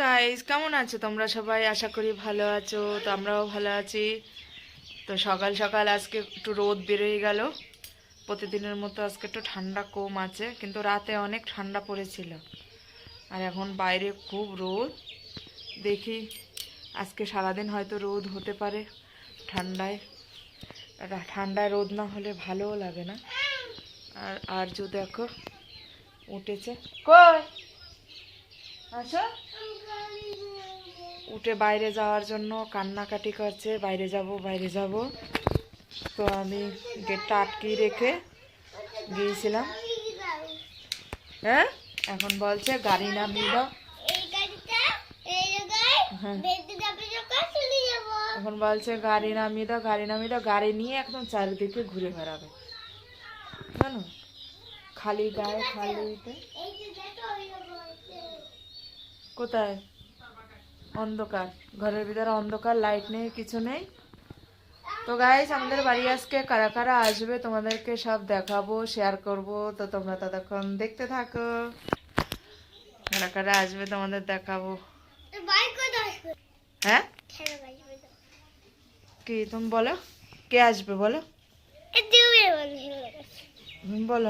Guys কেমন আছো তোমরা সবাই? আশা করি ভালো আছো, তো আমরাও ভালো আছি। তো সকাল সকাল আজকে একটু রোদ বেরোয় গেল। প্রতিদিনের মতো আজকে একটু ঠান্ডা কম আছে, কিন্তু রাতে অনেক ঠান্ডা পড়েছিল। আর এখন বাইরে খুব রোদ। দেখি, আজকে সারাদিন হয়তো রোদ হতে পারে ঠান্ডায়। ঠান্ডায় রোদ না হলে ভালোও লাগে না। আর আর যে দেখো, উঠেছে। কই? আসো উঠে বাইরে যাওয়ার জন্য কান্নাকাটি করছে, বাইরে যাব বাইরে যাব। তো আমি গেটটা আটকিয়ে রেখে গিয়েছিলাম। হ্যাঁ? এখন বলছে গাড়ি নামিয়ে দাও। হ্যাঁ। এখন বলছে গাড়ি নামিয়ে দাও, গাড়ি নামিয়ে দাও। গাড়ি নিয়ে একদম চারিদিকে ঘুরে বেড়াবে। জানো? খালি গায়ে খালিতে এই যে দেখো ওই বলছে কোথায়? অন্ধকার। ঘরের ভিতরে অন্ধকার লাইট নেই কিছু নেই। তো গাইস আমাদের বাড়ি আজকে কারা কারা আসবে তোমাদেরকে সব দেখাবো শেয়ার করব। তো তোমরা ততক্ষণ দেখতে থাকো। কারা কারা আসবে তোমাদের দেখাবো। হ্যাঁ? কি তুমি বলো? কে আসবে বলো? বল।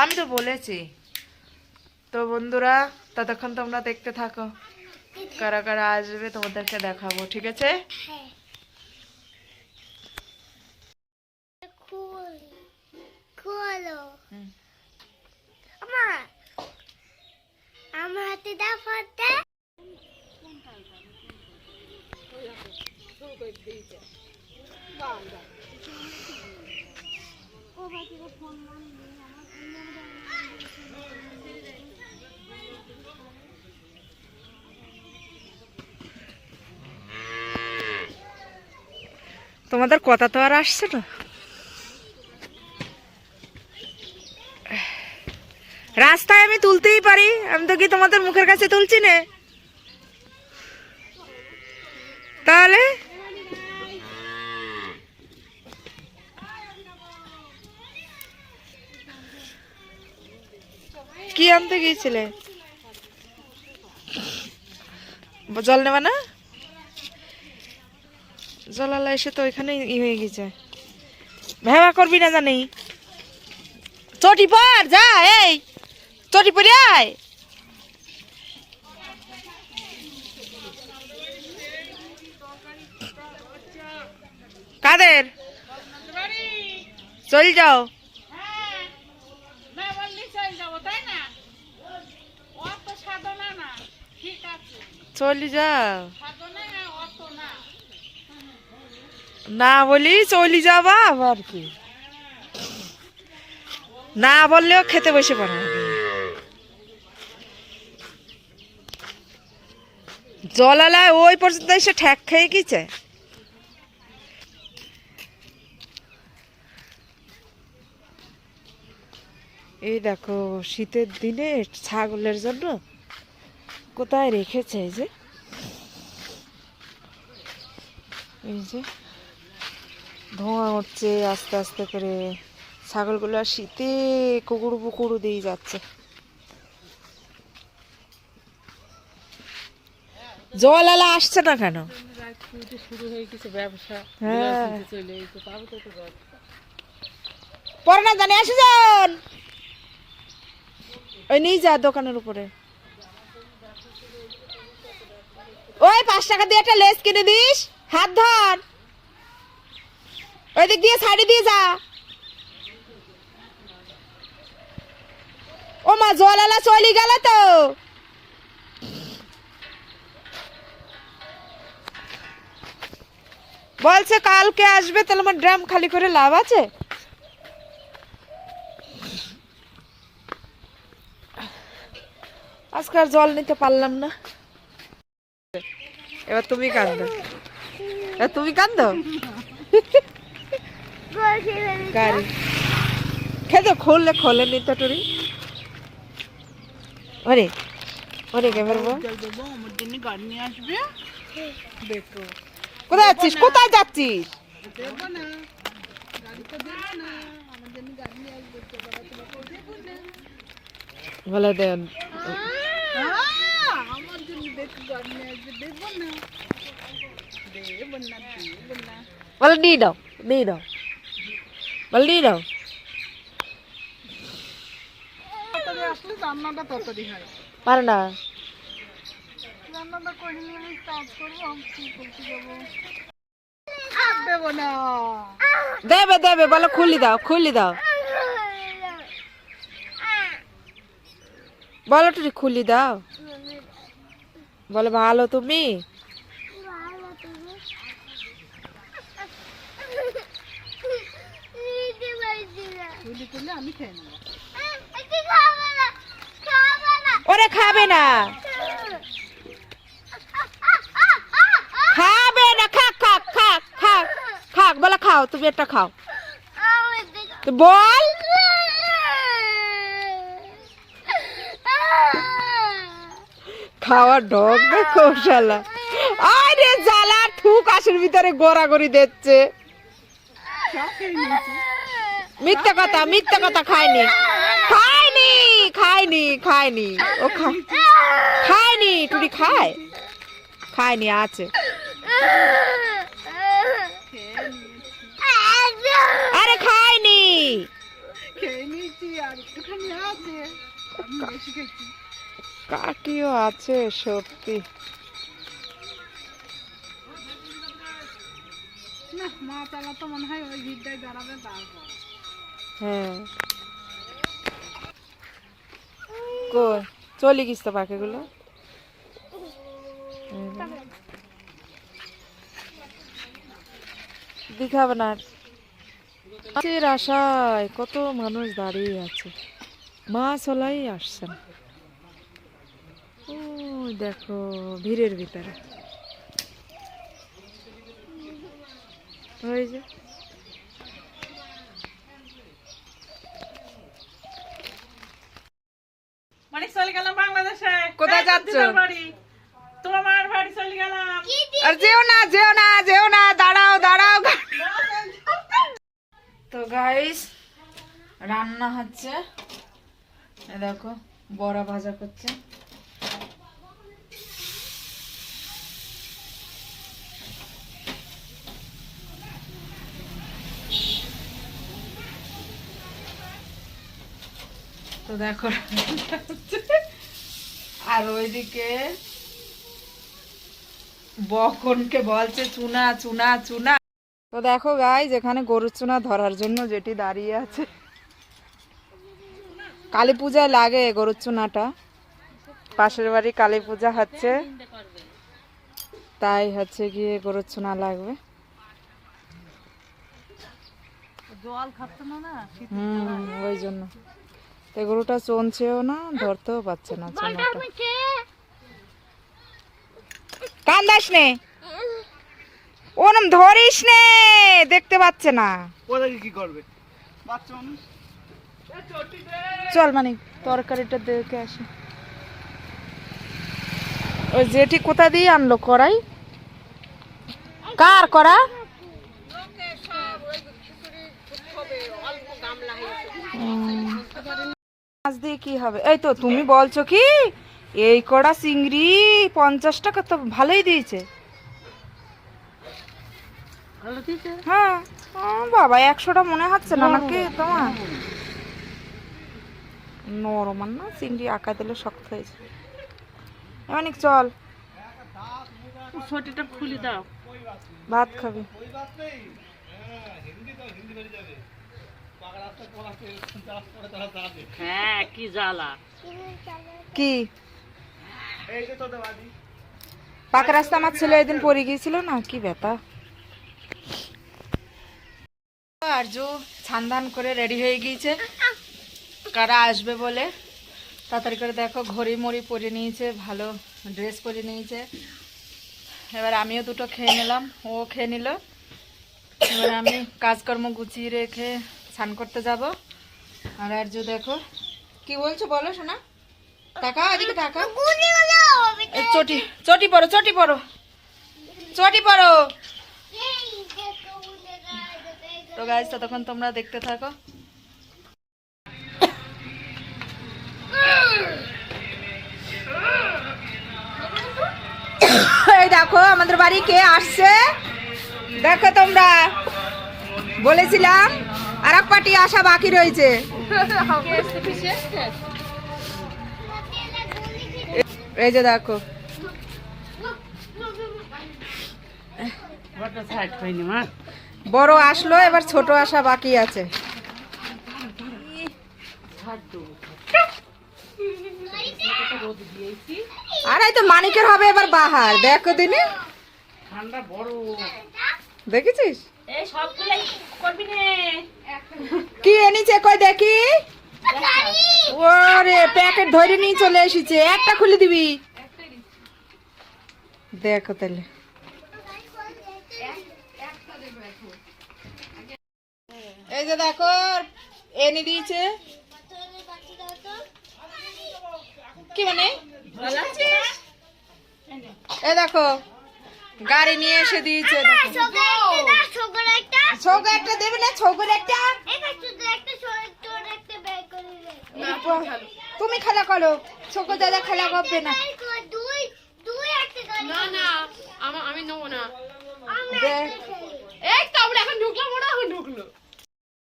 আমি তো বলেছি। তো বন্ধুরা, ততক্ষণ তোমরা দেখতে থাকো। কারা কারা আসবে তোমাদেরকে দেখাবো, ঠিক আছে? খুল খোলো হুম। আমার তোমাদের কথা তো আর আসছে না। রাস্তায় আমি তুলতেই পারি, আমি তো কি তোমাদের মুখের কাছে তুলছি না? তাহলে? কি আনতে গিয়েছিলে? জল নেবা না? জলালা এসে তো ওইখানে ই হয়ে গেছে। ভেবা করবি না জানি। চটি পর যা, এই। চটি পরে আয়। কাদের? চল যাও। চলি যাও না বলি চলি যাবা আবার কি? না বললেও খেতে বসে পড়া জলালায় ওই পর্যন্ত এসে ঠ্যাক খেয়ে গেছে। এই দেখো শীতের দিনে ছাগলের জন্য কোথায় রেখেছে এই যে। এই যে ধোঁয়া উঠছে আস্তে আস্তে করে ছাগলগুলো আর শীতে কুকুর পুকুরু দিয়ে যাচ্ছে। জল আলা আসছে না কেন? হ্যাঁ। পরে না জানি, আসে যান। ওই নিয়ে যা দোকানের উপরে। ওই পাঁচ টাকা দিয়ে একটা লেস কিনে দিস। হাত ধর। ওই দিক দিয়ে, সাইডে দিয়ে যা। ও মা জলালা চলে গেল তো। বলছে কালকে আসবে, তাহলে আমার ড্রাম খালি করে লাভ আছে। আজকে আর জল নিতে পারলাম না। এবার তুমি কান্দো। এবার তুমি কান্দো? গাড়ি। খেতে খুললে খোলে নি তো টুরি। ওরে ওরে ক্যামেরা বল কোথায় যাচ্ছিস? কোথায় যাচ্ছিস? বলে দেন আমার জন্য দেখব আমি আজকে দেবো না দেবো না দেবো না বলো দিয়ে দাও দিয়ে দাও বলো দিয়ে দাও তাড়াতাড়ি আসলে রান্নাটা তাড়াতাড়ি হয় পারে না রান্নাটা করে নিয়ে কাজ করব আমি কি করতে যাব? আর না। দেবে দেবে বলো খুলি দাও খুলি দাও। বলো টুরি খুলি দাও। বলে ভালো তুমি? তুলি করলে আমি খেয়ে নেব। ওরে খাবে না। খাবে না খাক খাক খাক খাক খাক বলে খাও তুমি একটা খাও। বল। খাওয়ার ঢক দেখো শালা আরে জ্বালা ঠুক আসের ভিতরে গোড়াগড়ি দিচ্ছে। মিথ্যা কথা মিথ্যা কথা খায়নি। খায়নি খায়নি খায়নি। ও খায়নি টুটি খায়। খায়নি, আছে। আরে খায়নি। কাকিও আছে, সত্যি। না, মা চালা তো মনে হয় ওই ভিড়টাই দাঁড়াবে, তারপর। হ্যাঁ। কই? চলে গিস তো পাখিগুলো? আর। মাছের আশায় কত মানুষ দাঁড়িয়ে আছে। মাছ হলাই আসছে না। দেখো, ভিড়ের ভিতরে। ওই যে। মানে চলে গেলাম বাংলাদেশে। কোথায় যাচ্ছ? বাড়ি। তোমার মার বাড়ি চলে গেলাম। আর যেও না যেও না যেও না দাঁড়াও দাঁড়াও। তো গাইস রান্না হচ্ছে। এ দেখো বড়া ভাজা করছে। তো দেখো আর ওইদিকে বকনকে বলছে চুনা চুনা চুনা। তো দেখো গাই যেখানে গরুর চুনা ধরার জন্য যেটি দাঁড়িয়ে আছে। কালী পূজায় লাগে গরুর চুনাটা। পাশের বাড়ি কালী পূজা হচ্ছে। তাই হচ্ছে গিয়ে গরুর চুনা লাগবে। জল খাচ্ছে না ওই জন্য। তো গরুটা চলছেও না ধরতেও পারছে না কান্দাস নে। ওরম ধরিস নে দেখতে পাচ্ছে না। ওদেরকে কি করবে? চল মানে তরকারিটা দেখে আসি। ওই জেঠি কোথা দিয়ে আনলো কড়াই? কার করা দিয়ে কি হবে? এই তো তুমি বলছো কি? এই কড়া চিংড়ি পঞ্চাশ টাকা তো ভালোই দিয়েছে। হ্যাঁ। বাবা একশোটা মনে হচ্ছে না নাকি তোমার? নরম আর না চিংড়ি আঁকা দিলে শক্ত হয়েছে এমন চল। ছটিটা খুলে দাও। ভাত খাবি। হ্যাঁ কি জ্বালা। কি? এই যে তোদের বাড়ি। পাকা রাস্তা আমার ছেলে এদিন পড়ে গিয়েছিল না কি ব্যথা আর্য ছানদান করে রেডি হয়ে গিয়েছে। কারা আসবে বলে? তাড়াতাড়ি করে দেখো ঘড়ি মড়ি পরে নিয়েছে ভালো ড্রেস পরে নিয়েছে। এবার আমিও দুটো খেয়ে নিলাম ও খেয়ে নিল। এবার আমি কাজকর্ম গুছিয়ে রেখে স্নান করতে যাব। আর আর্য দেখো, কি বলছো বলো শোনা টাকা এদিকে টাকা চটি চটি পড়ো চটি পড়ো চটি পড়ো তো গাইজ ততক্ষণ তোমরা দেখতে থাকো। দেখো, আমাদের বাড়ি কে আসছে? দেখো তোমরা। বলেছিলাম আর এক পার্টি আসা বাকি রয়েছে। এই যে দেখো। বড় আসলো, এবার ছোট আসা বাকি আছে। আর, এই তো মানিকের হবে এবার বাহার। দেখো দিনে। দেখেছিস? কি এনেছে? কই দেখি। ওরে প্যাকেট ধরে নিয়ে চলে এসেছে। একটা খুলে দিবি। দেখো তাহলে। এই যে দেখো এনে দিয়েছে। কি মানে? এই দেখো। গাড়ি নিয়ে এসে দিয়েছে। দেখো ছোকর একটা দেবে না ছৌকের একটা? তুমি খেলা। করো। ছোক দাদা খেলা করবে না। বের কর, দুই দুই একটা গাড়ি না না আমি নেব না। এই তো আমরা এখন ঢুকলাম ওরা এখন ঢুকলো।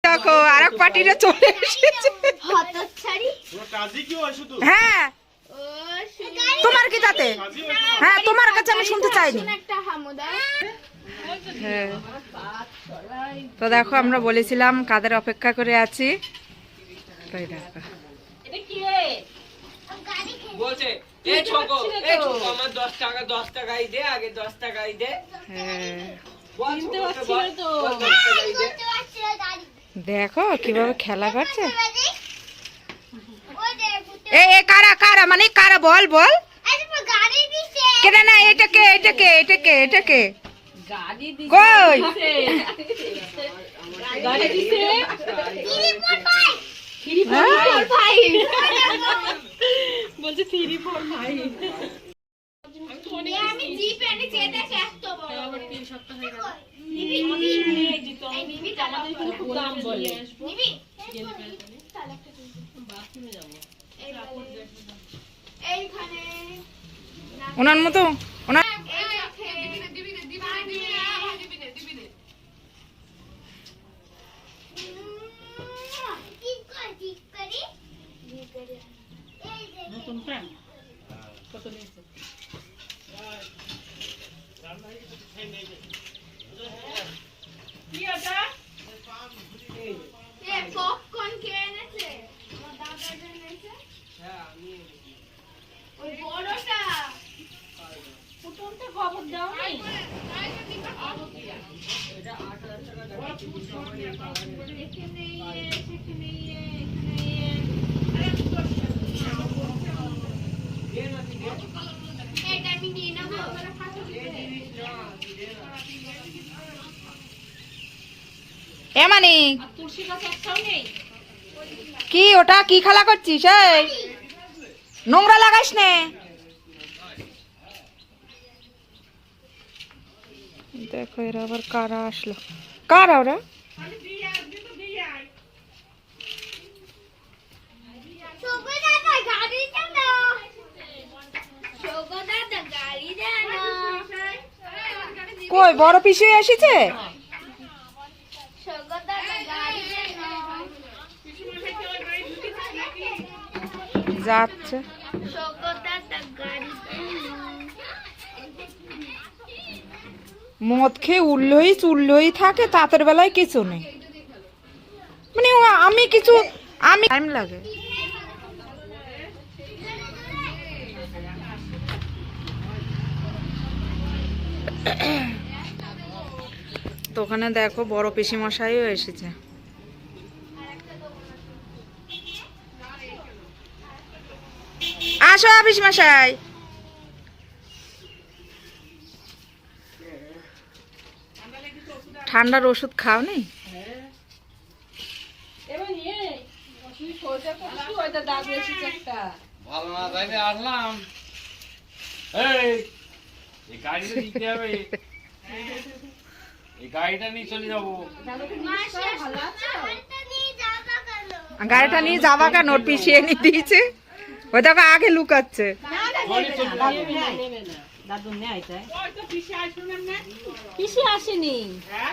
দেখো আর এক পার্টিরা চলে এসেছে। হতচ্ছাড়ি কাজই কি হয় হ্যাঁ তোমার কি তাতে? হ্যাঁ তোমার কাছে আমি শুনতে চাইনি। একটা হ্যাঁ তো দেখো আমরা বলেছিলাম কাদের অপেক্ষা করে আছি। দেখো। হ্যাঁ। কীভাবে খেলা করছে? এবারে ওই দেখ এ এ কারা কারা? মানে কারা? বল বল। কেনা না? এটাকে এটাকে এটাকে এটাকে কই? হ্যাঁ? বলছে থ্রি ফোর ফাইভ। আমি জিপ এনেছি এটা এত বড়। আবার তিন সপ্তাহ হয়ে গেল। নিবি নিবি। এই নিবি আমাদের এখানে খুব দাম বলে। নিবি এইখানে ওনার মতো? ওনার পপকর্ন কে এনেছে? আমার দাদা যে এনেছে ওই বড়টা। পুটনটা খবর দাও নি? এখানে ইয়ে, ইয়ে, এখানে ইয়ে। এ মানে তুলসী গাছ একটাও নেই? কি ওটা? কি খেলা করছিস? এই। নোংরা লাগাস নে। দেখো এরা আবার কারা আসলো। কারা ওরা? কই, বড় পিসি এসেছে শোভা দাদা গাড়ি চালাও যাচ্ছে। মদ খেয়ে উল্লই চুল্লই থাকে, তাঁতের বেলায় কিছু নেই। মানে আমি কিছু, আমি টাইম লাগে। তো ওখানে দেখো বড় পিসিমশাইও এসেছে। আসো পিসিমশাই ঠান্ডার ওষুধ খাও নি নিয়ে গাড়িটা নিয়ে চলে যাব। ভালো আছে নিয়ে যাবা কেন? নিয়ে ওর পিছিয়ে এনে দিয়েছে। ওই দেখো আগে লুকাচ্ছে। হ্যাঁ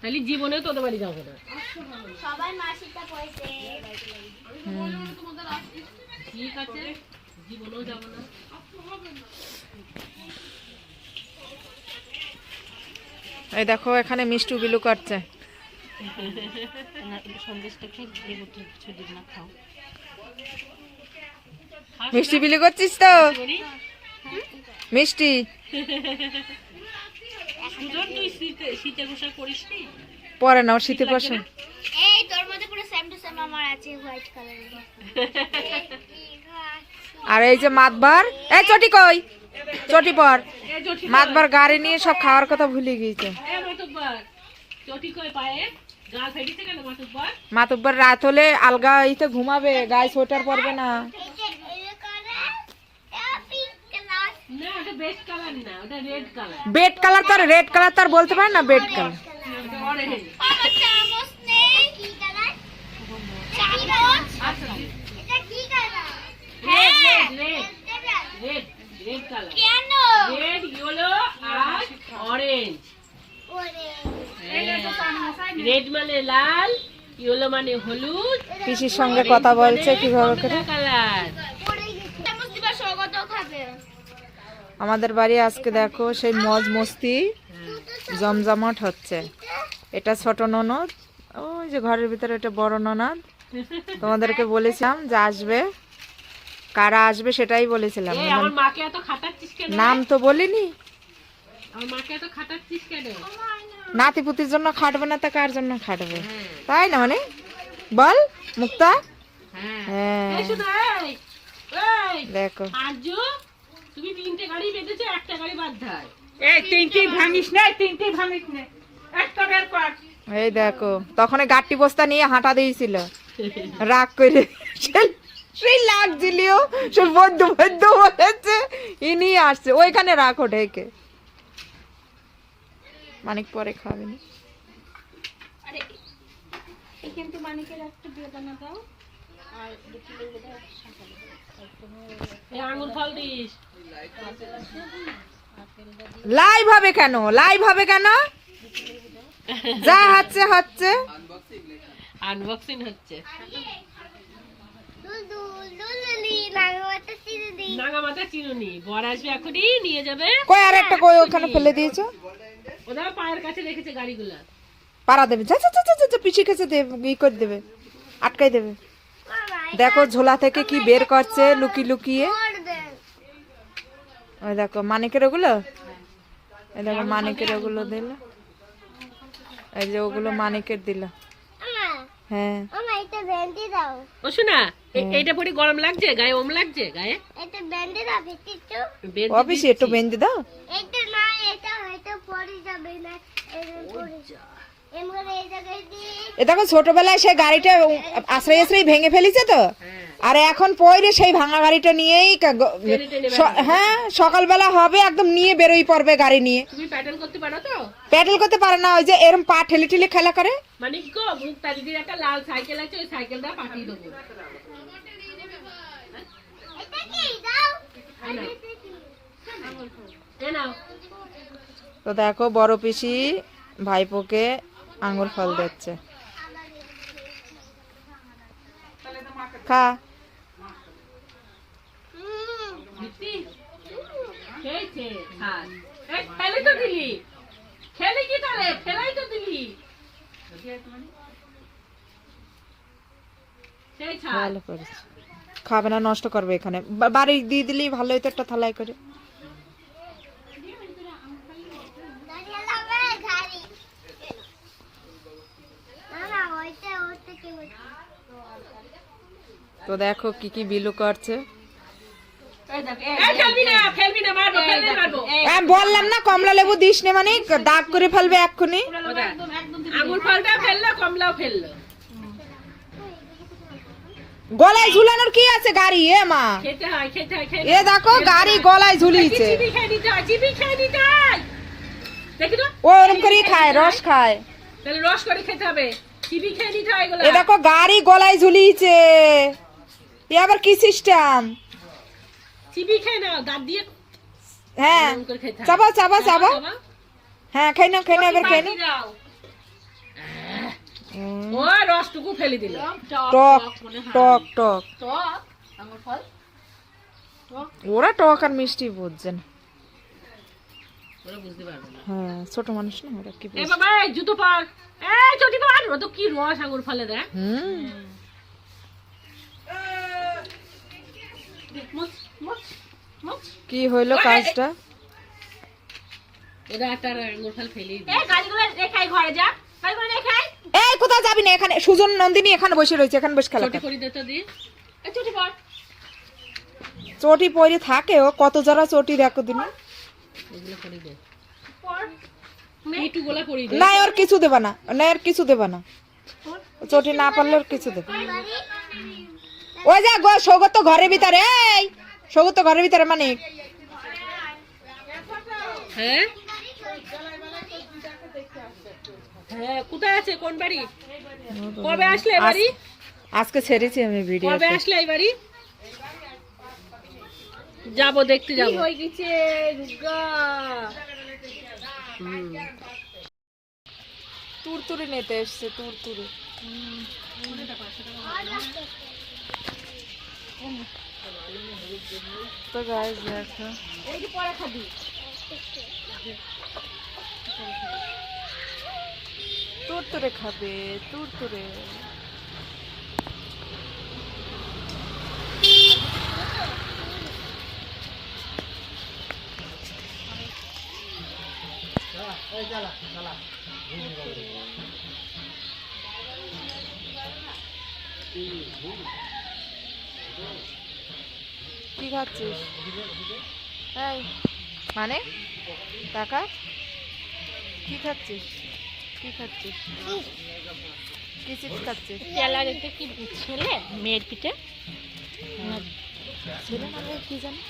তাহলে জীবনেও তোদের বাড়ি যাব না। সবাই মাসিটা পয়সে ঠিক আছে জীবনেও যাব না। এই দেখো এখানে মিষ্টু বিলু না খাও মিষ্টি বিলু করছিস তো? মিষ্টি। শীতে পরে নাও শীতে বসে। এই তোর মধ্যে পুরো সেম টু সেম আমার আছে হোয়াইট কালারের আর এই যে মাতবার এই চটি কই? চটি পর। মাতবার গাড়ি নিয়ে সব খাওয়ার কথা ভুলে গিয়েছে। মাতুব্বার রাত হলে আলগা ইতে ঘুমাবে গায়ে সোয়েটার পরবে না। বেড কালার তার রেড কালার। তার বলতে পারে না বেড কালার। আচ্ছা এটা কি colour red red red. Red colour কেন? রেড ইয়েলো আর অরেঞ্জ রেড মানে লাল ইয়েলো মানে হলুদ। পিসির সঙ্গে কথা বলছে কীভাবে করে? কালার আমাদের বাড়ি আজকে দেখো সেই মজ মস্তি জমজমাট হচ্ছে। এটা ছোট ননদ ওই যে ঘরের ভিতরে এটা বড় ননদ। তোমাদেরকে বলেছিলাম যে আসবে। কারা আসবে সেটাই বলেছিলাম। নাম তো বলিনি। কেন? নাতিপুতির জন্য খাটবে না তা কার জন্য খাটবে? তাই না মানে? বল মুক্তা? হ্যাঁ। হ্যাঁ। এই শুনো এই এই। দেখো। আর্য তুমি তিনটে গাড়ি বেঁধেছো একটা গাড়ি বাদ ধায় এই তিনটি ভাঙিস না তিনটি ভাঙিস না। একটা বের কর। এই দেখো তখন গাট্টি বস্তা নিয়ে হাঁটা দিয়েছিল। রাগ করে সেই লাগছিলিও সে বদ্ধ বদ্ধ বলেছে ইনি আসছে ওইখানে রাখো ঢেকে। মানিক পরে খাবেনি এই আঙুর ফল দিস। লাইভ হবে কেন? লাইভ হবে কেন? যা হচ্ছে হচ্ছে। আনবক্সিং হচ্ছে। নাগমাতা সিদি নাগা মাথা চিনুনি। বর আসবে এখনই নিয়ে যাবে। কই আর একটা কই ওখানে ফেলে দিয়েছ? ওরা পায়ের কাছে রেখেছে গাড়িগুলা। পাড়া দেবে। যা যা যা, যা, যা, যা, পিছিয়ে খেছে দেবে ই করে দেবে আটকাই দেবে। দেখো ঝোলা থেকে কি বের করছে লুকি লুকিয়ে। ওই দেখো মানিকের ওগুলো? এই দেখো মানিকের ওগুলো দিল। এই যে ওগুলো মানিকের দিল। হ্যাঁ। ও শোনা। এইটা পরে গরম লাগছে? গায়ে ওম লাগছে? গায়ে? এটা ব্যান্ডে দাও অফিস একটু বেঁধে দাও। এটা না এটা হয়তো পড়ে যাবে না। এটা ছোটবেলায় সেই গাড়িটা আশ্রয় আশ্রয় ভেঙে ফেলিছে তো? আর এখন পয়রে সেই ভাঙা গাড়িটা নিয়েই স- হ্যাঁ সকালবেলা হবে একদম নিয়ে বেরোই পড়বে গাড়ি নিয়ে। তুমি প্যাটেল করতে পারো তো? প্যাডেল করতে পারে না ওই যে এরম পা ঠেলে ঠেলে খেলা করে। মানে কি গো একটা লাল সাইকেল আছে ওই সাইকেলটা পাঠিয়ে দেবো এটা কি দাও এ নাও তো দেখো বড় পিসি ভাইপোকে আঙুর ফল দিচ্ছে। খেলে কি তাহলে তো দিলি ভালো করেছে। খাবে না, নষ্ট করবে এখানে। বাড়ি দিয়ে দিলেই ভালো হইতো একটা থালাই করে। তো দেখো কি কি বিলু করছে। আমি বললাম না, কমলা লেবু দিস নে মানে দাগ করে ফেলবে এক্ষুনি। কমলাও ফেলল। গলায় ঝুলানোর কি আছে গাড়ি? এ মা। এ দেখো গাড়ি গলায় ঝুলিয়েছে। ও ওরম করেই খায় রস খায়। রস করে খেতে হবে। এ দেখো গাড়ি গলায় ঝুলিয়েছে। এ আবার কি সিস্টেম চিবি খেয়ে নাও দাঁত দিয়ে হ্যাঁ। করে চাবা চাবা চাবা। হ্যাঁ খাই নাও খাই নাও এবার খাই দাও। ও রসটুকু ফেলে দিল। টক টক টক টক আঙুর ফল। ওরা টক আর মিষ্টি বুঝছে না। ওরা বুঝতে পারবে না। হ্যাঁ ছোট মানুষ না ওরা কি বাবা জুতো পর। এই চটি পর। ও তো কি রস আঙুর ফলে দেয়। হুম। মুচ মুচ মুচ কি হইল কাজটা? ওরা একটা আঙুর ফল গাড়িগুলো রেখাই ঘরে যা। গাড়িগুলো রেখাই এই কোথাও যাবি না এখানে সুজন নন্দিনী এখানে বসে রয়েছে এখানে বসে খেলা চটি কর। করে দে তো দি এই চটি পর থাকে ও কত যারা চটি দেখো দিন এগুলো করে দে। পর। মিটু গোলা করে দে। না ওর কিছু দেবা না না ওর কিছু দেবা না। চটি না পারলে ওর কিছু দেবে ওই যা গো সৌগত তো ঘরের ভিতরে এই! সৌগত তো ঘরের ভিতরে মানে। হ্যাঁ? হ্যাঁ কোথায় আছে? কোন বাড়ি? কবে আসলে এই বাড়ি? আজকে ছেড়েছি আমি ভিডিও কবে আসলে এই বাড়ি? যাব দেখতে যাব। হয়ে গেছে তুরতুরে নিতে এসছে তুরতুরে। তো গাইস দেখো। খাবে তুরতুরে কি খাচ্ছিস? মানে টাকা? কি খাচ্ছিস? কি খাচ্ছিস? কি চিপস খাচ্ছিস? কি ছেলে মেয়ের পিঠে? ছেলে মানে কি জানি?